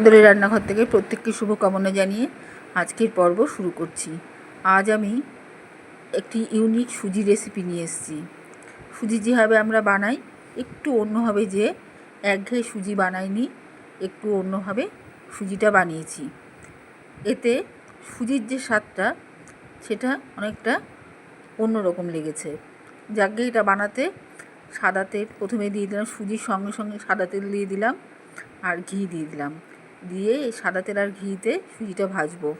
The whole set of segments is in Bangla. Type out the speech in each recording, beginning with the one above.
দলের রান্নাঘর থেকে প্রত্যেককে শুভকামনা জানিয়ে আজকের পর্ব শুরু করছি। আজ আমি একটি ইউনিক সুজি রেসিপি নিয়ে এসেছি। সুজি যেভাবে আমরা বানাই, একটু অন্যভাবে যে একঘেয়ে সুজি বানাইনি, একটু অন্যভাবে সুজিটা বানিয়েছি। এতে সুজির যে স্বাদটা, সেটা অনেকটা অন্যরকম লেগেছে। যাকে এটা বানাতে সাদা তেল, প্রথমে দিয়ে দিলাম সুজির সঙ্গে সঙ্গে সাদা তেল দিয়ে দিলাম আর ঘি দিয়ে দিলাম। দিয়ে সাদা তেল আর ঘিতে সুজিটা ভাজবো।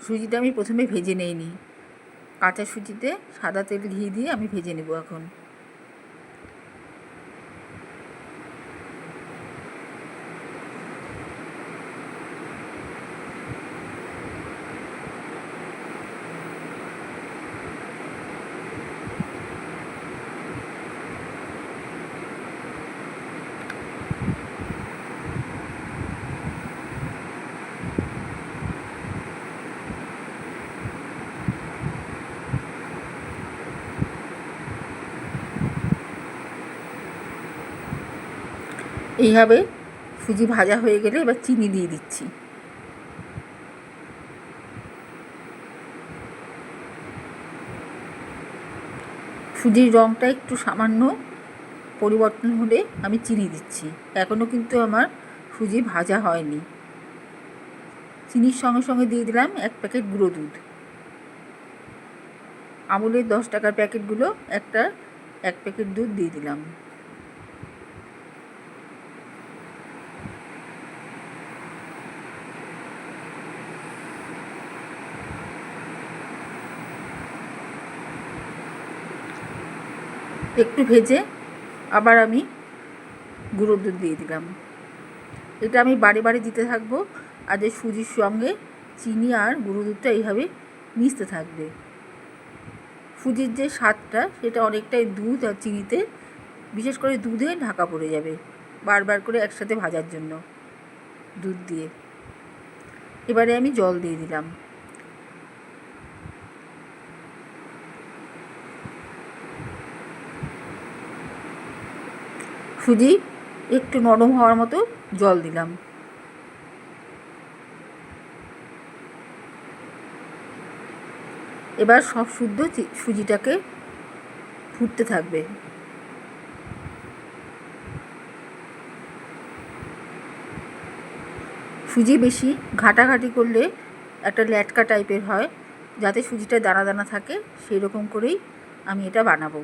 সুজিটা আমি প্রথমে ভেজে নেইনি। কাঁচা সুজিতে সাদা তেল ঘি দিয়ে আমি ভেজে নেব এখন। এইভাবে সুজি ভাজা হয়ে গেলে এবার চিনি দিয়ে দিচ্ছি। সুজির রঙটা একটু সামান্য পরিবর্তন হলে আমি চিনি দিচ্ছি। এখনও কিন্তু আমার সুজি ভাজা হয়নি। চিনির সঙ্গে সঙ্গে দিয়ে দিলাম এক প্যাকেট গুঁড়ো দুধ। আমুলের দশ টাকার প্যাকেটগুলো একটা এক প্যাকেট দুধ দিয়ে দিলাম। একটু ভেজে আবার আমি গুঁড়ো দুধ দিয়ে দিলাম। এটা আমি বাড়ি বাড়ি দিতে থাকব আর যে সুজির সঙ্গে চিনি আর গুঁড়ো দুধটা এইভাবে মিশতে থাকবে। সুজির যে স্বাদটা, সেটা অনেকটাই দুধ আর চিনিতে, বিশেষ করে দুধে ঢাকা পড়ে যাবে বারবার করে একসাথে ভাজার জন্য দুধ দিয়ে। এবারে আমি জল দিয়ে দিলাম। সুজি একটু নরম হওয়ার মতো জল দিলাম। এবার সব শুদ্ধ সুজিটাকে ফুটতে থাকবে। সুজি বেশি ঘাটাঘাটি করলে একটা ল্যাটকা টাইপের হয়, যাতে সুজিটা দানা দানা থাকে সেই রকম করেই আমি এটা বানাবো।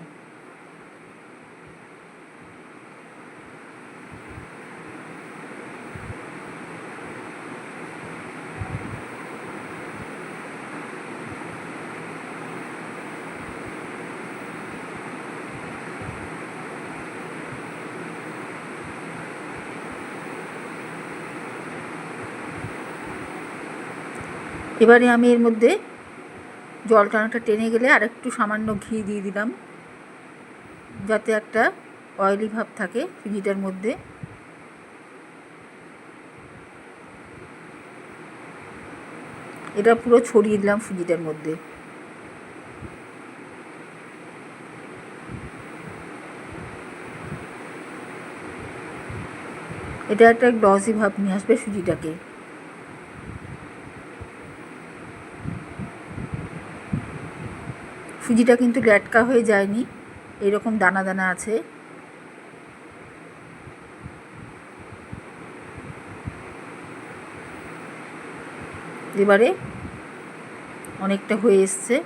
এবারে আমি এর মধ্যে জলটা অনেকটা টেনে গেলে আর একটু সামান্য ঘি দিয়ে দিলাম। যাতে একটা অয়েলি ভাব থাকে ঘিটার মধ্যে। এটা পুরো ছড়িয়ে দিলাম সুজিটার মধ্যে। এটা একটা গ্লসি ভাব নিয়ে আসবে সুজিটাকে সুজিটা কিন্তু ল্যাটকা হয়ে যায়নি। এরকম দানা দানা আছে। এবারে অনেকটা হয়ে এসছে।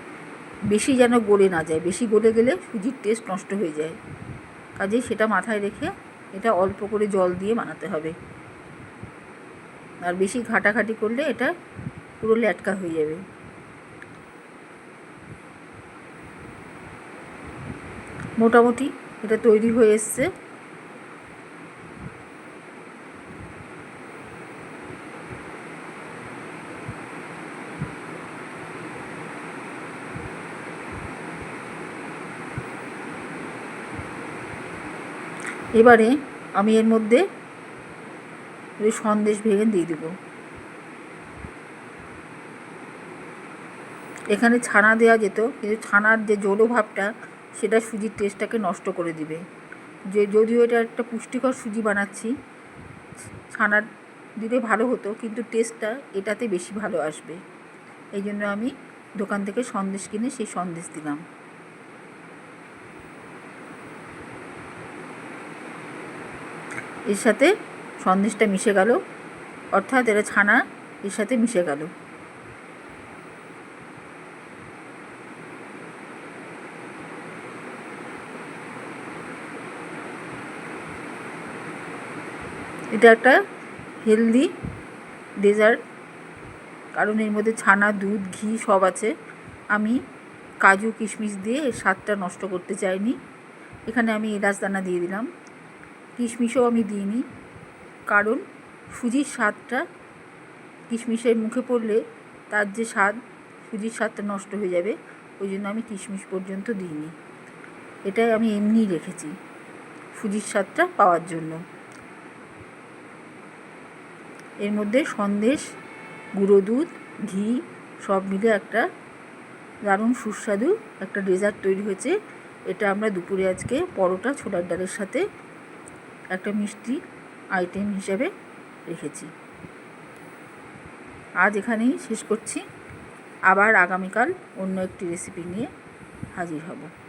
বেশি যেন গলে না যায়। বেশি গলে গেলে সুজির টেস্ট নষ্ট হয়ে যায়। কাজেই সেটা মাথায় রেখে এটা অল্প করে জল দিয়ে বানাতে হবে। আর বেশি ঘাটাঘাটি করলে এটা পুরো ল্যাটকা হয়ে যাবে। মোটামুটি এটা তৈরি হয়ে এসছে। এবারে আমি এর মধ্যে ওই সন্দেশ ভেঙে দিয়ে দেবো। এখানে ছানা দেওয়া যেত, কিন্তু ছানার যে জড়ো ভাবটা সেটা সুজির টেস্টটাকে নষ্ট করে দিবে। যে যদিও এটা একটা পুষ্টিকর সুজি বানাচ্ছি, ছানার দিলে ভালো হতো, কিন্তু টেস্টটা এটাতে বেশি ভালো আসবে। এই জন্য আমি দোকান থেকে সন্দেশ কিনে সেই সন্দেশ দিলাম। এর সাথে সন্দেশটা মিশে গেল, অর্থাৎ এটা ছানা এর সাথে মিশে গেল। এটা একটা হেলদি ডেজার্ট কারণ এর মধ্যে ছানা, দুধ, ঘি সব আছে। আমি কাজু, কিশমিশ দিয়ে এর স্বাদটা নষ্ট করতে চাইনি। এখানে আমি এলাচ দানা দিয়ে দিলাম। কিশমিশও আমি দিইনি। কারণ সুজির স্বাদটা কিশমিশের মুখে পড়লে তার যে স্বাদ, সুজির স্বাদটা নষ্ট হয়ে যাবে। ওই জন্য আমি কিশমিশ পর্যন্ত দিইনি। এটাই আমি এমনিই রেখেছি, সুজির স্বাদটা পাওয়ার জন্য। এর মধ্যে সন্দেশ, গুঁড়ো দুধ, ঘি সব মিলে একটা দারুণ সুস্বাদু একটা ডেজার্ট তৈরি হয়েছে। এটা আমরা দুপুরে আজকে পরোটা, ছোলার ডালের সাথে একটা মিষ্টি আইটেম হিসাবে রেখেছি। আজ এখানেই শেষ করছি। আবার আগামীকাল অন্য একটি রেসিপি নিয়ে হাজির হব।